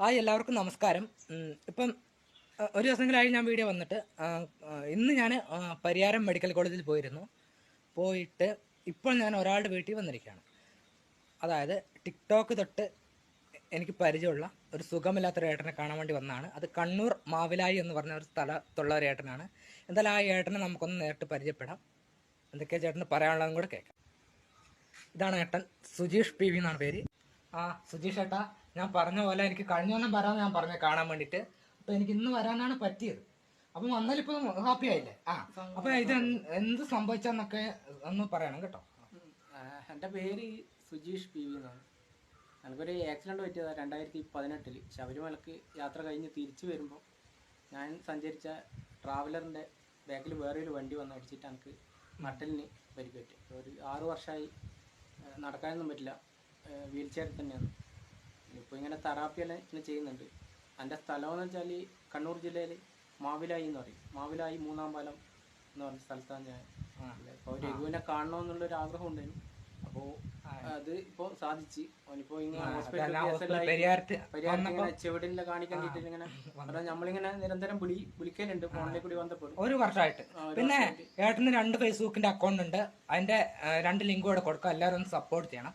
Hi എല്ലാവർക്കും നമസ്കാരം. ഇപ്പം ഒരു ദിവസങ്ങളായി ഞാൻ വീഡിയോ വന്നിട്ട് ഇന്ന് ഞാൻ പരിയാരം മെഡിക്കൽ കോളേജിൽ പോയിരുന്നു. പോയിട്ട് ഇപ്പോൾ ഞാൻ ഒരാളുടെ വീട്ടിൽ വന്നിരിക്കുകയാണ്. അതായത് ടിക്ടോക്ക് തൊട്ട് എനിക്ക് പരിചയമുള്ള ഒരു സുഖമില്ലാത്തൊരു ഏട്ടനെ കാണാൻ വേണ്ടി വന്നതാണ്. അത് കണ്ണൂർ മാവിലായി എന്ന് പറഞ്ഞ ഒരു സ്ഥലത്തുള്ള ഒരു ഏട്ടനാണ്. എന്തായാലും ആ ഏട്ടനെ നമുക്കൊന്ന് നേരിട്ട് പരിചയപ്പെടാം. എന്തൊക്കെയാ ചേട്ടന് പറയാനുള്ളതും കൂടെ കേൾക്കാം. ഇതാണ് ഏട്ടൻ സുജീഷ് പി വി എന്നാണ് പേര്. ആ സുജീഷ് ഏട്ടാ ഞാൻ പറഞ്ഞ പോലെ എനിക്ക് കഴിഞ്ഞ ഒന്നും വരാമെന്ന് ഞാൻ പറഞ്ഞ കാണാൻ വേണ്ടിയിട്ട് അപ്പൊ എനിക്ക് ഇന്ന് വരാനാണ് പറ്റിയത്. അപ്പം വന്നാലിപ്പോ ഹാപ്പി ആയില്ലേ? ആ അപ്പൊ ഇത് എന്ത് സംഭവിച്ചെന്നൊക്കെ ഒന്ന് പറയണം കേട്ടോ. എന്റെ പേര് സുജീഷ് പി വി എന്നാണ്. എനിക്കൊരു ആക്സിഡന്റ് പറ്റിയതാണ് രണ്ടായിരത്തി പതിനെട്ടിൽ ശബരിമലക്ക് യാത്ര കഴിഞ്ഞ് തിരിച്ചു വരുമ്പോൾ ഞാൻ സഞ്ചരിച്ച ട്രാവലറിന്റെ ബാക്കിൽ വേറൊരു വണ്ടി വന്ന് അടിച്ചിട്ട് എനിക്ക് നട്ടലിന് പരിക്കേറ്റു. ഒരു ആറു വർഷമായി നടക്കാനൊന്നും പറ്റില്ല. വീൽ ചെയറിൽ തന്നെയാണ്. ഇപ്പോൾ ഇങ്ങനെ തെറാപ്പിയെല്ലാം ഇങ്ങനെ ചെയ്യുന്നുണ്ട്. എന്റെ സ്ഥലം എന്ന് വെച്ചാൽ കണ്ണൂർ ജില്ലയിൽ മാവിലായി എന്ന് പറയും. മാവിലായി മൂന്നാം പാലം എന്ന് പറഞ്ഞ സ്ഥലത്താണ് ഞാൻ അപ്പോൾ രഘുവിനെ കാണണമെന്നുള്ളൊരു ആഗ്രഹം ഉണ്ടായിരുന്നു. അപ്പോൾ അത് ഇപ്പോൾ സാധിച്ച്. അവനിപ്പോൾ ഇങ്ങനെ ഹോസ്പിറ്റലിൽ കേസെല്ലാം കാണിക്കാൻ പരിഹാരം ഇങ്ങനെ ഇങ്ങനെ നമ്മളിങ്ങനെ നിരന്തരം വിളി വിളിക്കലുണ്ട്. ഫോണിലെ കൂടി ബന്ധപ്പെടും ഒരു വർഷമായിട്ട്. പിന്നെ ഏട്ടന് രണ്ട് ഫേസ്ബുക്കിന്റെ അക്കൗണ്ട് ഉണ്ട്. അതിന്റെ രണ്ട് ലിങ്ക് കൂടെ കൊടുക്കാം. എല്ലാവരും ഒന്ന് സപ്പോർട്ട് ചെയ്യണം.